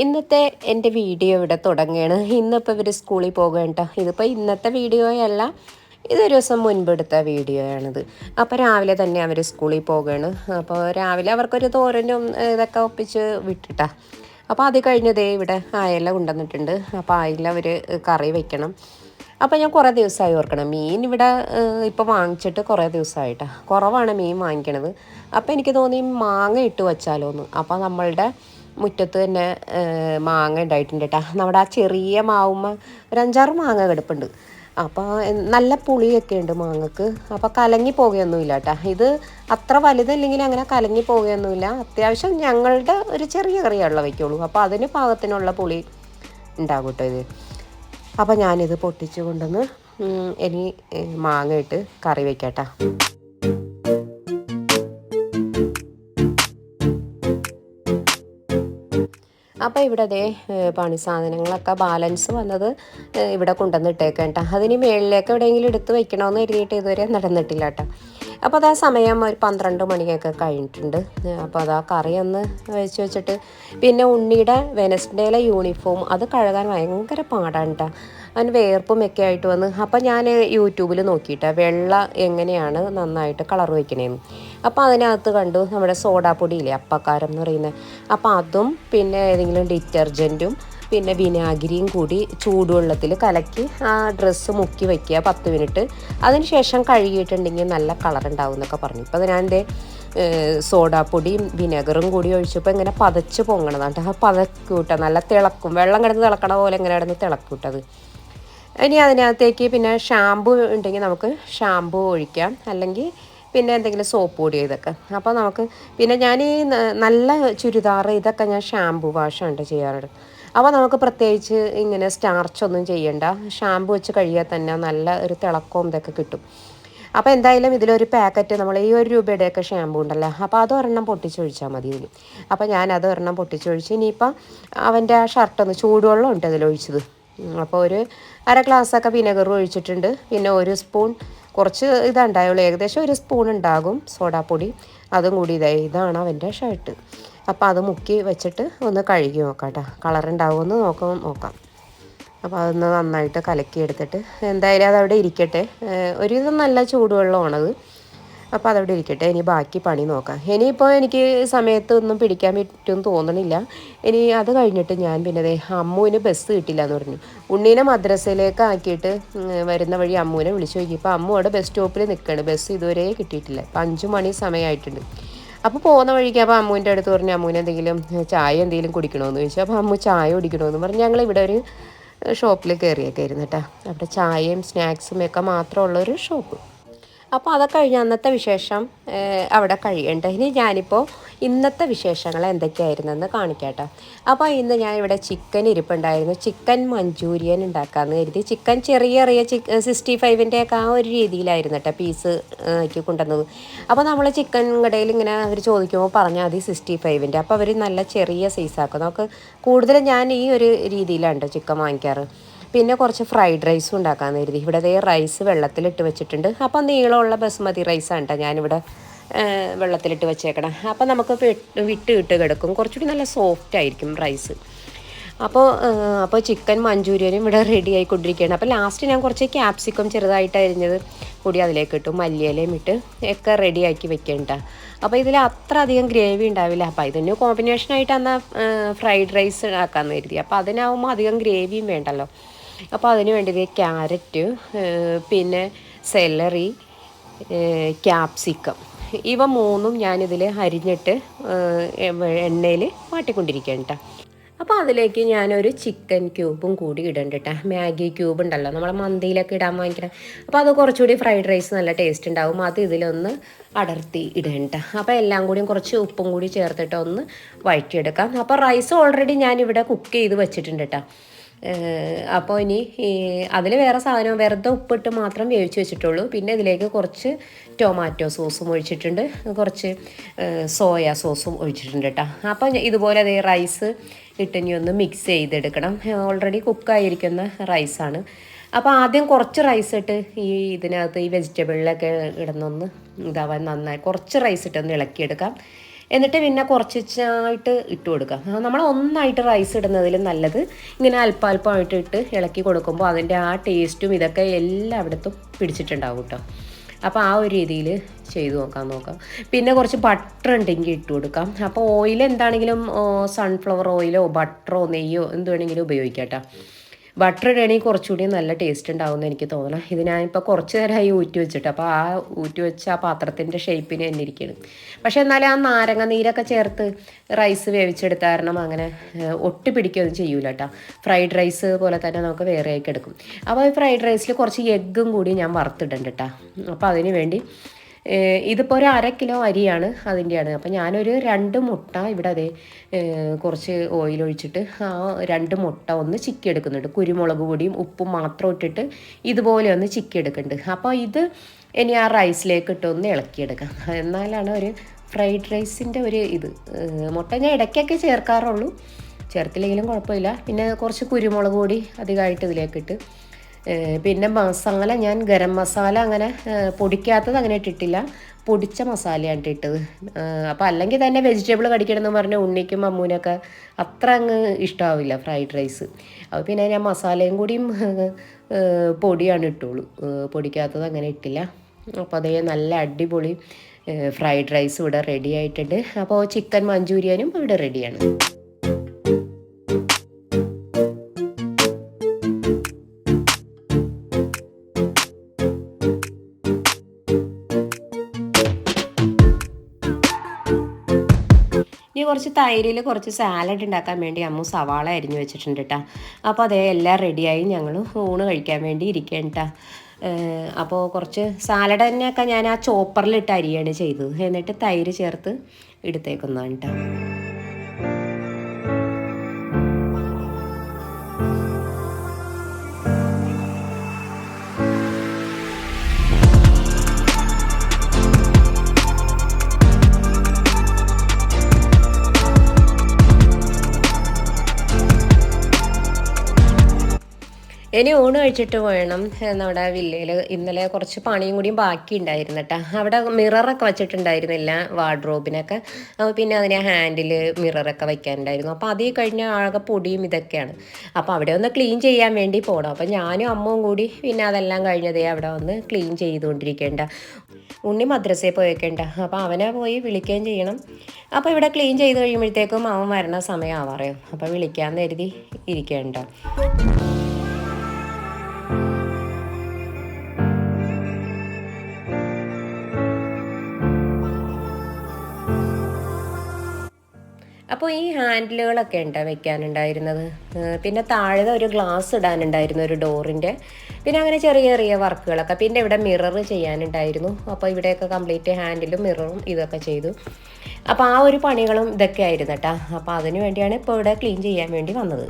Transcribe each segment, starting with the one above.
ഇന്നത്തെ എന്റെ വീഡിയോ ഇവിടെ തുടങ്ങുകയാണ്. ഇന്നിപ്പോൾ ഇവർ സ്കൂളിൽ പോകേണ്ട ഇതിപ്പോൾ ഇന്നത്തെ വീഡിയോയല്ല ഇതൊരു ദിവസം മുൻപെടുത്ത വീഡിയോ ആണിത് അപ്പോൾ രാവിലെ തന്നെ അവർ സ്കൂളിൽ പോവുകയാണ് അപ്പോൾ രാവിലെ അവർക്കൊരു തോരനും ഇതൊക്കെ ഒപ്പിച്ച് വിട്ടിട്ടാ. അപ്പോൾ അത് കഴിഞ്ഞതേ ഇവിടെ ആയല കൊണ്ടുവന്നിട്ടുണ്ട്. അപ്പോൾ അയല അവർ കറി വെക്കണം. അപ്പോൾ ഞാൻ കുറേ ദിവസമായി ഓർക്കണം. മീൻ ഇവിടെ ഇപ്പോൾ വാങ്ങിച്ചിട്ട് കുറേ ദിവസമായിട്ടാണ് കുറവാണ് മീൻ വാങ്ങിക്കണത്. അപ്പോൾ എനിക്ക് തോന്നി മാങ്ങ ഇട്ട് വച്ചാലോ എന്ന് അപ്പോൾ നമ്മളുടെ മുറ്റത്ത് തന്നെ മാങ്ങ ഉണ്ടായിട്ടുണ്ട് കേട്ടോ നമ്മുടെ ആ ചെറിയ മാവുമ്മ ഒരു അഞ്ചാറ് മാങ്ങ കിടപ്പുണ്ട്. അപ്പോൾ നല്ല പുളിയൊക്കെ ഉണ്ട് മാങ്ങക്ക്. അപ്പോൾ കലങ്ങി പോകുകയൊന്നുമില്ല കേട്ടോ ഇത് അത്ര വലുതല്ലെങ്കിൽ അങ്ങനെ കലങ്ങി പോകുകയൊന്നുമില്ല അത്യാവശ്യം ഞങ്ങളുടെ ഒരു ചെറിയ കറിയുള്ള വയ്ക്കുള്ളൂ. അപ്പോൾ അതിന് പാകത്തിനുള്ള പുളി ഉണ്ടാകും കേട്ടോ ഇത്. അപ്പോൾ ഞാനിത് പൊട്ടിച്ച് കൊണ്ടുവന്ന് ഇനി മാങ്ങയിട്ട് കറി വയ്ക്കാട്ടാ അപ്പോൾ ഇവിടെ അതേ പണി സാധനങ്ങളൊക്കെ ബാലൻസ് വന്നത് ഇവിടെ കൊണ്ടുവന്നിട്ടേക്കാം കേട്ടോ അതിന് മേളിലേക്ക് എവിടെയെങ്കിലും എടുത്ത് വെക്കണമെന്ന് കരുതിയിട്ട് ഇതുവരെ നടന്നിട്ടില്ല കേട്ടോ അപ്പോൾ അതാ സമയം ഒരു പന്ത്രണ്ട് മണിയൊക്കെ കഴിഞ്ഞിട്ടുണ്ട്. അപ്പോൾ അതാ കറി ഒന്ന് വെച്ച് വെച്ചിട്ട് പിന്നെ ഉണ്ണിയുടെ വെനസ്ഡേയിലെ യൂണിഫോം അത് കഴുകാൻ ഭയങ്കര പാടാണ് കേട്ടോ അവന് വേർപ്പും ഒക്കെ ആയിട്ട് വന്ന്. അപ്പം ഞാൻ യൂട്യൂബിൽ നോക്കിയിട്ട്. വെള്ള എങ്ങനെയാണ് നന്നായിട്ട് കളർ വയ്ക്കണേന്ന് അപ്പോൾ അതിനകത്ത് കണ്ടു നമ്മുടെ സോഡാപ്പൊടിയില്ലേ അപ്പക്കാരം എന്ന് പറയുന്നത് അപ്പോൾ അതും പിന്നെ ഏതെങ്കിലും ഡിറ്റർജന്റും പിന്നെ വിനാഗിരിയും കൂടി ചൂടുവെള്ളത്തിൽ കലക്കി ആ ഡ്രസ്സ് മുക്കി വയ്ക്കുക പത്ത് മിനിറ്റ്. അതിന് ശേഷം കഴുകിയിട്ടുണ്ടെങ്കിൽ നല്ല കളർ ഉണ്ടാവും എന്നൊക്കെ പറഞ്ഞു. ഇപ്പോൾ ഞാൻ എന്റെ സോഡാപ്പൊടിയും വിനെഗറും കൂടി ഒഴിച്ചപ്പോൾ ഇങ്ങനെ പതച്ച് പൊങ്ങണതാണ് കേട്ടോ പതക്കൂട്ട നല്ല തിളക്കും. വെള്ളം കിടന്ന് തിളക്കണ പോലെ ഇങ്ങനെ കിടന്ന് തിളക്കൂട്ടത്. ഇനി അതിനകത്തേക്ക് പിന്നെ ഷാമ്പു ഉണ്ടെങ്കിൽ നമുക്ക് ഷാമ്പു ഒഴിക്കാം. അല്ലെങ്കിൽ പിന്നെ എന്തെങ്കിലും സോപ്പ് പൊടി ഇതൊക്കെ. അപ്പോൾ നമുക്ക് പിന്നെ ഞാൻ ഈ നല്ല ചുരിദാർ ഇതൊക്കെ ഞാൻ ഷാമ്പു വാഷാണ് ചെയ്യാറുണ്ട് അപ്പോൾ നമുക്ക് പ്രത്യേകിച്ച് ഇങ്ങനെ സ്റ്റാർച്ച് ഒന്നും ചെയ്യണ്ട. ഷാമ്പു വെച്ച് കഴിയാൽ തന്നെ നല്ല ഒരു തിളക്കവും ഇതൊക്കെ കിട്ടും. അപ്പോൾ എന്തായാലും ഇതിലൊരു പാക്കറ്റ് നമ്മൾ ഈ ഒരു രൂപയുടെയൊക്കെ ഷാമ്പു ഉണ്ടല്ലോ. അപ്പോൾ അത് ഒരെണ്ണം പൊട്ടിച്ചൊഴിച്ചാൽ മതി ഇതിൽ അപ്പോൾ ഞാൻ അത് ഒരെണ്ണം പൊട്ടിച്ചൊഴിച്ച് ഇനിയിപ്പോൾ അവന്റെ ആ ഷർട്ടൊന്ന് ചൂടുവെള്ളം ഉണ്ട് അതിലൊഴിച്ചത് അപ്പോൾ ഒരു അര ഗ്ലാസ്സൊക്കെ വിനെഗർ ഒഴിച്ചിട്ടുണ്ട്. പിന്നെ ഒരു സ്പൂൺ കുറച്ച് ഇതുണ്ടായുള്ളൂ. ഏകദേശം ഒരു സ്പൂൺ ഉണ്ടാകും സോഡാപ്പൊടി. അതും കൂടി ഇതായി ഇതാണ് അവന്റെ ഷർട്ട്. അപ്പോൾ അത് മുക്കി വെച്ചിട്ട് ഒന്ന് കഴുകി നോക്കാം കേട്ടോ. കളർ ഉണ്ടാവുമെന്ന് നോക്കാം നോക്കാം. അപ്പോൾ അതൊന്ന് നന്നായിട്ട് കലക്കി എടുത്തിട്ട് എന്തായാലും അതവിടെ ഇരിക്കട്ടെ. ഒരു ഒരുവിധം നല്ല ചൂടുവെള്ളമാണത്. അപ്പോൾ അതവിടെ ഇരിക്കട്ടെ. ഇനി ബാക്കി പണി നോക്കാം. ഇനിയിപ്പോൾ എനിക്ക് സമയത്ത് ഒന്നും പിടിക്കാൻ പറ്റുമെന്ന് തോന്നണില്ല. ഇനി അത് കഴിഞ്ഞിട്ട് ഞാൻ പിന്നെ അമ്മുവിന് ബസ് കിട്ടില്ല എന്ന് പറഞ്ഞു. ഉണ്ണീനെ മദ്രസയിലേക്ക് ആക്കിയിട്ട് വരുന്ന വഴി അമ്മുവിനെ വിളിച്ചു നോക്കി. ഇപ്പോൾ അമ്മു അവിടെ ബസ് സ്റ്റോപ്പിൽ നിൽക്കുകയാണ് ബസ് ഇതുവരെ കിട്ടിയിട്ടില്ല. ഇപ്പം അഞ്ച് മണി സമയമായിട്ടുണ്ട്. അപ്പോൾ പോകുന്ന വഴിക്ക് അപ്പോൾ അമ്മുവിന്റെ അടുത്ത് പറഞ്ഞു അമ്മുവിന് എന്തെങ്കിലും ചായ എന്തെങ്കിലും കുടിക്കണമെന്ന് ചോദിച്ചു. അപ്പോൾ അമ്മു ചായ കുടിക്കണമെന്ന് പറഞ്ഞു. ഞങ്ങൾ ഇവിടെ ഒരു ഷോപ്പിൽ കയറിയൊക്കെ ആയിരുന്നു കേട്ടോ. അവിടെ ചായയും സ്നാക്സും ഒക്കെ മാത്രമുള്ളൊരു ഷോപ്പ് അപ്പോൾ അതൊക്കെ കഴിഞ്ഞ് അന്നത്തെ വിശേഷം അവിടെ കഴിയണ്ട. ഇനി ഞാനിപ്പോൾ ഇന്നത്തെ വിശേഷങ്ങൾ എന്തൊക്കെയായിരുന്നെന്ന് കാണിക്കാം കേട്ടോ അപ്പോൾ ഇന്ന് ഞാൻ ഇവിടെ ചിക്കൻ ഇരിപ്പുണ്ടായിരുന്നു. ചിക്കൻ മഞ്ചൂരിയൻ ഉണ്ടാക്കാമെന്ന് കരുതി. ചിക്കൻ ചെറിയ ചെറിയ ചിക്കൻ സിക്സ്റ്റി ഫൈവിന്റെ ഒക്കെ ആ ഒരു രീതിയിലായിരുന്നു കേട്ടോ പീസ് ആക്കി കൊണ്ടുവന്നത്. അപ്പോൾ നമ്മൾ ചിക്കൻ കടയിൽ ഇങ്ങനെ അവർ ചോദിക്കുമ്പോൾ പറഞ്ഞാൽ മതി സിക്സ്റ്റി ഫൈവിന്റെ അപ്പോൾ അവർ നല്ല ചെറിയ സൈസാക്കും നമുക്ക് കൂടുതലും ഞാൻ ഈ ഒരു രീതിയിലാണ് കേട്ടോ ചിക്കൻ വാങ്ങിക്കാറ്. പിന്നെ കുറച്ച് ഫ്രൈഡ് റൈസും ഉണ്ടാക്കാൻ കരുതി. ഇവിടെ ദേ റൈസ് വെള്ളത്തിലിട്ട് വെച്ചിട്ടുണ്ട്. അപ്പം നീളമുള്ള ബസുമതി റൈസാണ് കേട്ടോ ഞാനിവിടെ വെള്ളത്തിലിട്ട് വെച്ചേക്കണം. അപ്പം നമുക്ക് വിട്ട് വിട്ട് കിടക്കും. കുറച്ചുകൂടി നല്ല സോഫ്റ്റ് ആയിരിക്കും റൈസ് അപ്പോൾ അപ്പോൾ ചിക്കൻ മഞ്ചൂരിയനും ഇവിടെ റെഡി ആയിക്കൊണ്ടിരിക്കുകയാണ്. അപ്പോൾ ലാസ്റ്റ് ഞാൻ കുറച്ച് ക്യാപ്സിക്കം ചെറുതായിട്ട് അരിഞ്ഞത് കൂടി അതിലേക്ക് ഇട്ടു. മല്ലിയിലയും ഇട്ട് ഒക്കെ റെഡി ആക്കി വെക്കേണ്ട അപ്പോൾ ഇതിൽ അത്ര അധികം ഗ്രേവി ഉണ്ടാവില്ല. അപ്പോൾ ഇതിന് കോമ്പിനേഷനായിട്ട് അന്ന് ഫ്രൈഡ് റൈസ് ആക്കാമെന്ന് കരുതി. അപ്പോൾ അതിനാവുമ്പോൾ അധികം ഗ്രേവിയും വേണ്ടല്ലോ. അപ്പോൾ അതിന് വേണ്ടി ക്യാരറ്റ് പിന്നെ സെലറി ക്യാപ്സിക്കം. ഇവ മൂന്നും ഞാനിതിൽ അരിഞ്ഞിട്ട് എണ്ണയിൽ വാട്ടിക്കൊണ്ടിരിക്കുകയാണ് കേട്ടോ അപ്പോൾ അതിലേക്ക് ഞാനൊരു ചിക്കൻ ക്യൂബും കൂടി ഇടണ്ട കേട്ടോ മാഗി ക്യൂബ് ഉണ്ടല്ലോ നമ്മളെ മന്തിയിലൊക്കെ ഇടാൻ വാങ്ങിക്കണം അപ്പോൾ അത് കുറച്ചുകൂടി ഫ്രൈഡ് റൈസ് നല്ല ടേസ്റ്റ് ഉണ്ടാവും. അത് ഇതിലൊന്ന് അടർത്തി ഇടണ്ട അപ്പോൾ എല്ലാം കൂടിയും കുറച്ച് ഉപ്പും കൂടി ചേർത്തിട്ട് ഒന്ന് വഴറ്റിയെടുക്കാം. അപ്പോൾ റൈസ് ഓൾറെഡി ഞാനിവിടെ കുക്ക് ചെയ്ത് വെച്ചിട്ടുണ്ട് കേട്ടോ അപ്പോൾ ഇനി അതിൽ വേറെ സാധനം വെറുതെ ഉപ്പിട്ട് മാത്രം വേവിച്ച് വെച്ചിട്ടുള്ളൂ. പിന്നെ ഇതിലേക്ക് കുറച്ച് ടൊമാറ്റോ സോസും ഒഴിച്ചിട്ടുണ്ട്. കുറച്ച് സോയ സോസും ഒഴിച്ചിട്ടുണ്ട് കേട്ടോ. അപ്പോൾ ഇതുപോലെ അതേ റൈസ് ഇട്ട് ഇനി ഒന്ന് മിക്സ് ചെയ്തെടുക്കണം. ഓൾറെഡി കുക്കായിരിക്കുന്ന റൈസാണ് അപ്പോൾ ആദ്യം കുറച്ച് റൈസ് ഇട്ട് ഈ ഇതിനകത്ത് ഈ വെജിറ്റബിളിലൊക്കെ ഇടുന്നൊന്ന് ഇതാവാൻ നന്നായി. കുറച്ച് റൈസ് ഇട്ടൊന്ന് ഇളക്കിയെടുക്കാം. എന്നിട്ട് പിന്നെ കുറച്ചായിട്ട് ഇട്ട് കൊടുക്കാം. നമ്മൾ ഒന്നായിട്ട് റൈസ് ഇടുന്നതിലും നല്ലത് ഇങ്ങനെ അല്പാൽപ്പമായിട്ട് ഇട്ട് ഇളക്കി കൊടുക്കുമ്പോൾ അതിന്റെ ആ ടേസ്റ്റും ഇതൊക്കെ എല്ലായിടത്തും പിടിച്ചിട്ടുണ്ടാവും കേട്ടോ അപ്പോൾ ആ ഒരു രീതിയിൽ ചെയ്തു നോക്കാൻ നോക്കാം. പിന്നെ കുറച്ച് ബട്ടർ ഉണ്ടെങ്കിൽ ഇട്ട് കൊടുക്കാം. അപ്പോൾ ഓയിൽ എന്താണെങ്കിലും സൺഫ്ലവർ ഓയിലോ ബട്ടറോ നെയ്യോ എന്ത് വേണമെങ്കിലും ഉപയോഗിക്കാം കേട്ടോ ബട്ടർ ഇടുകയാണെങ്കിൽ കുറച്ചുകൂടി നല്ല ടേസ്റ്റ് ഉണ്ടാവുമെന്ന് എനിക്ക് തോന്നണം. ഇത് ഞാനിപ്പോൾ കുറച്ച് നേരമായി ഊറ്റി വെച്ചിട്ട് അപ്പോൾ ആ ഊറ്റി വെച്ച ആ പാത്രത്തിന്റെ ഷേപ്പിന് തന്നെ ഇരിക്കണം പക്ഷേ എന്നാലും ആ നാരങ്ങ നീരൊക്കെ ചേർത്ത് റൈസ് വേവിച്ചെടുത്ത കാരണം അങ്ങനെ ഒട്ടി പിടിക്കുകയൊന്നും ചെയ്യൂല കേട്ടോ ഫ്രൈഡ് റൈസ് പോലെ തന്നെ നമുക്ക് വേറെയൊക്കെ എടുക്കും അപ്പോൾ ഈ ഫ്രൈഡ് റൈസിൽ കുറച്ച് എഗ്ഗും കൂടി ഞാൻ വറുത്തിട്ടുണ്ട് കേട്ടോ അപ്പോൾ അതിന് വേണ്ടി ഇതിപ്പോൾ ഒരു അര കിലോ അരിയാണ് അതിന്റെയാണ് അപ്പോൾ ഞാനൊരു രണ്ട് മുട്ട ഇവിടെ അതെ കുറച്ച് ഓയിൽ ഒഴിച്ചിട്ട് ആ രണ്ട് മുട്ട ഒന്ന് ചിക്കി എടുക്കുന്നുണ്ട് കുരുമുളക് പൊടിയും ഉപ്പും മാത്രം ഇട്ടിട്ട് ഇതുപോലെ ഒന്ന് ചിക്കി എടുക്കുന്നുണ്ട് അപ്പോൾ ഇത് ഇനി ആ റൈസിലേക്ക് ഇട്ടൊന്ന് ഇളക്കിയെടുക്കാം. എന്നാലാണ് ഒരു ഫ്രൈഡ് റൈസിന്റെ ഒരു ഇത്. മുട്ട ഞാൻ ഇടയ്ക്കൊക്കെ ചേർക്കാറുള്ളൂ. ചേർത്തില്ലെങ്കിലും കുഴപ്പമില്ല. പിന്നെ കുറച്ച് കുരുമുളക് പൊടി അധികമായിട്ട് ഇതിലേക്ക് ഇട്ട് പിന്നെ മസാല ഞാൻ ഗരം മസാല അങ്ങനെ പൊടിക്കാത്തത് അങ്ങനെ ഇട്ടിട്ടില്ല. പൊടിച്ച മസാലയാണ് ഇട്ടത് അപ്പോൾ അല്ലെങ്കിൽ തന്നെ വെജിറ്റബിൾ കടിക്കണമെന്ന് പറഞ്ഞ ഉണ്ണിക്കും അമ്മൂനൊക്കെ അത്ര അങ്ങ് ഇഷ്ടമാവില്ല ഫ്രൈഡ് റൈസ് അപ്പോൾ പിന്നെ ഞാൻ മസാലയും കൂടിയും പൊടിയാണ് ഇട്ടുള്ളൂ. പൊടിക്കാത്തത് അങ്ങനെ ഇട്ടില്ല. അപ്പോൾ അതേ നല്ല അടിപൊളി ഫ്രൈഡ് റൈസ് ഇവിടെ റെഡി ആയിട്ടുണ്ട്. അപ്പോൾ ചിക്കൻ മഞ്ചൂരിയനും ഇവിടെ റെഡിയാണ് കുറച്ച് തൈരിൽ കുറച്ച് സാലഡ് ഉണ്ടാക്കാൻ വേണ്ടി അമ്മു സവാള അരിഞ്ഞു വെച്ചിട്ടുണ്ട് കേട്ടോ അപ്പോൾ അതേ എല്ലാം റെഡിയായി ഞങ്ങൾ ഊണ് കഴിക്കാൻ വേണ്ടി ഇരിക്കേണ്ട അപ്പോൾ കുറച്ച് സാലഡ് തന്നെയൊക്കെ ഞാൻ ആ ചോപ്പറിലിട്ട് അരിയാണ് ചെയ്തത്. എന്നിട്ട് തൈര് ചേർത്ത് എടുത്തേക്കുന്നതാണ് കേട്ടോ ഇനി ഊണ് കഴിച്ചിട്ട് വേണം നമ്മുടെ വില്ലയിൽ ഇന്നലെ കുറച്ച് പണിയും കൂടിയും ബാക്കി ഉണ്ടായിരുന്നു കേട്ടോ അവിടെ മിററൊക്കെ വെച്ചിട്ടുണ്ടായിരുന്നില്ല വാർഡ്രോബിനൊക്കെ. പിന്നെ അതിനെ ഹാൻഡിൽ മിററൊക്കെ വയ്ക്കാനുണ്ടായിരുന്നു അപ്പോൾ അതേ കഴിഞ്ഞ ആകെ പൊടിയും ഇതൊക്കെയാണ്. അപ്പോൾ അവിടെ ഒന്ന് ക്ലീൻ ചെയ്യാൻ വേണ്ടി പോകണം അപ്പോൾ ഞാനും അമ്മവും കൂടി പിന്നെ അതെല്ലാം കഴിഞ്ഞതേ അവിടെ വന്ന് ക്ലീൻ ചെയ്തുകൊണ്ടിരിക്കേണ്ട ഉണ്ണി മദ്രസയിൽ പോയേക്കേണ്ട അപ്പോൾ അവനെ പോയി വിളിക്കുകയും ചെയ്യണം. അപ്പോൾ ഇവിടെ ക്ലീൻ ചെയ്ത് കഴിയുമ്പോഴത്തേക്കും അവൻ വരണ സമയം ആവാറേ അപ്പോൾ വിളിക്കാൻ കരുതി ഇരിക്കേണ്ട അപ്പോൾ ഈ ഹാൻഡിലുകളൊക്കെ ഉണ്ട് വെക്കാനുണ്ടായിരുന്നത്? പിന്നെ താഴെ ഒരു ഗ്ലാസ് ഇടാനുണ്ടായിരുന്നു ഒരു ഡോറിന്റെ പിന്നെ അങ്ങനെ ചെറിയ ചെറിയ വർക്കുകളൊക്കെ. പിന്നെ ഇവിടെ മിറർ ചെയ്യാനുണ്ടായിരുന്നു. അപ്പോൾ ഇവിടെയൊക്കെ കംപ്ലീറ്റ് ഹാൻഡിലും മിററും ഇതൊക്കെ ചെയ്തു. അപ്പോൾ ആ ഒരു പണികളും ഇതൊക്കെ ആയിരുന്നു കേട്ടോ. അപ്പോൾ അതിന് വേണ്ടിയാണ് ഇപ്പോൾ ഇവിടെ ക്ലീൻ ചെയ്യാൻ വേണ്ടി വന്നത്.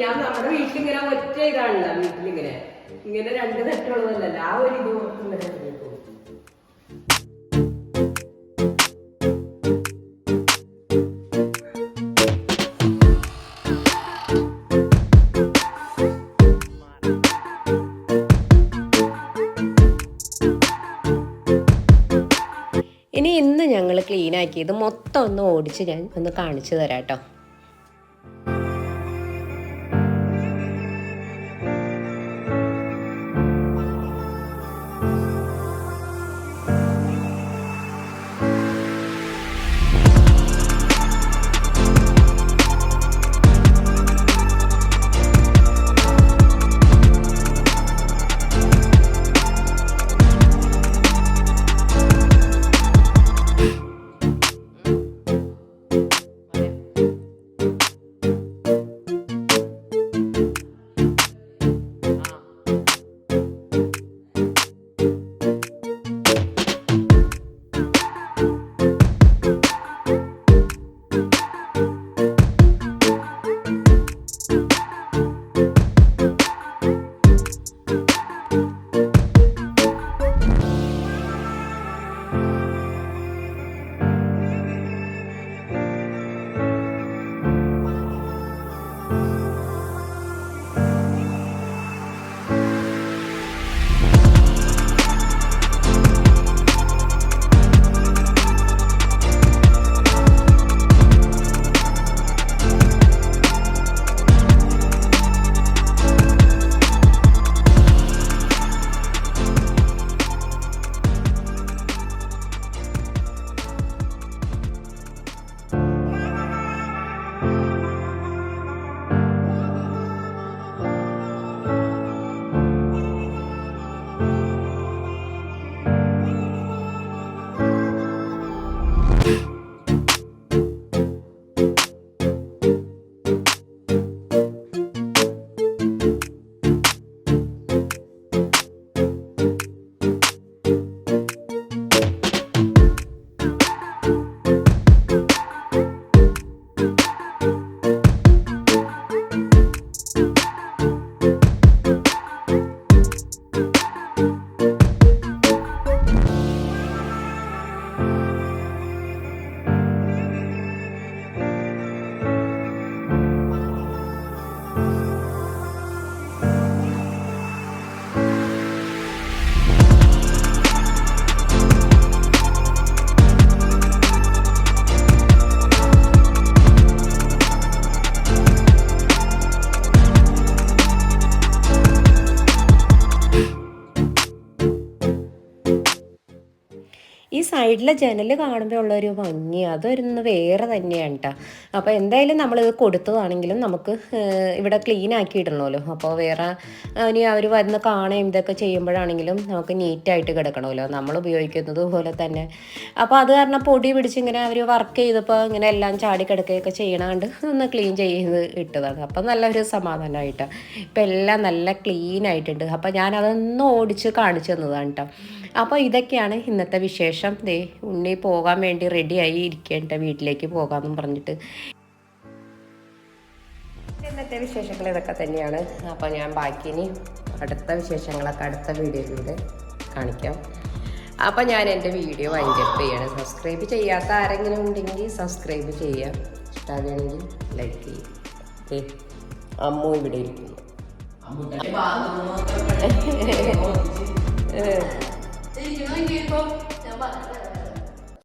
ഞാൻ നമ്മുടെ വീട്ടിലിങ്ങനെ ഒറ്റ ഇതാണല്ലോ വീട്ടിലിങ്ങനെ. ഇങ്ങനെ രണ്ട് തട്ടുള്ളതല്ലല്ലോ ആ ഒരു ഇത് ഇങ്ങനെ ആക്കിയത് മൊത്തം ഒന്ന് ഓടിച്ച് ഞാൻ ഒന്ന് കാണിച്ചു തരാം കേട്ടോ. സൈഡിലെ ജനൽ കാണുമ്പോൾ ഉള്ളൊരു ഭംഗി. അതൊരുന്ന് വേറെ തന്നെയാണ് കേട്ടോ അപ്പോൾ എന്തായാലും നമ്മളിത് കൊടുത്തതാണെങ്കിലും നമുക്ക് ഇവിടെ ക്ലീൻ ആക്കി ഇടണമല്ലോ അപ്പോൾ വേറെ ഇനി അവർ വന്ന് കാണുകയും ഇതൊക്കെ ചെയ്യുമ്പോഴാണെങ്കിലും നമുക്ക് നീറ്റായിട്ട് കിടക്കണമല്ലോ. നമ്മൾ ഉപയോഗിക്കുന്നത് പോലെ തന്നെ. അപ്പോൾ അത് കാരണം പൊടി പിടിച്ച് ഇങ്ങനെ അവർ വർക്ക് ചെയ്തപ്പോൾ ഇങ്ങനെ എല്ലാം ചാടി കിടക്കുകയൊക്കെ ചെയ്യണാണ്ട് ഒന്ന് ക്ലീൻ ചെയ്ത് ഇട്ടതാണ്. അപ്പം നല്ലൊരു സമാധാനമായിട്ടാണ് ഇപ്പം എല്ലാം നല്ല ക്ലീൻ ആയിട്ടുണ്ട്. അപ്പം ഞാൻ അതൊന്ന് ഓടിച്ച് കാണിച്ചു തന്നതാണ് കേട്ടോ അപ്പോൾ ഇതൊക്കെയാണ് ഇന്നത്തെ വിശേഷം. ദേ ഉണ്ണി പോകാൻ വേണ്ടി റെഡിയായി ഇരിക്കേണ്ട വീട്ടിലേക്ക് പോകാമെന്നും പറഞ്ഞിട്ട്. ഇന്നത്തെ വിശേഷങ്ങൾ ഇതൊക്കെ തന്നെയാണ്. അപ്പോൾ ഞാൻ ബാക്കി ഇനി അടുത്ത വിശേഷങ്ങളൊക്കെ അടുത്ത വീഡിയോയിലൂടെ കാണിക്കാം. അപ്പോൾ ഞാൻ എന്റെ വീഡിയോ വൈൻഡപ്പ് ചെയ്യണം. സബ്സ്ക്രൈബ് ചെയ്യാത്ത ആരെങ്കിലും ഉണ്ടെങ്കിൽ സബ്സ്ക്രൈബ് ചെയ്യാം ഇഷ്ടമാണെങ്കിൽ ലൈക്ക് ചെയ്യുക. ഓക്കെ അമ്മു ഇവിടെ ഇരിക്കുന്നു. ഇരിക്കണമെങ്കിൽ ഇപ്പൊ ഞാൻ പറഞ്ഞു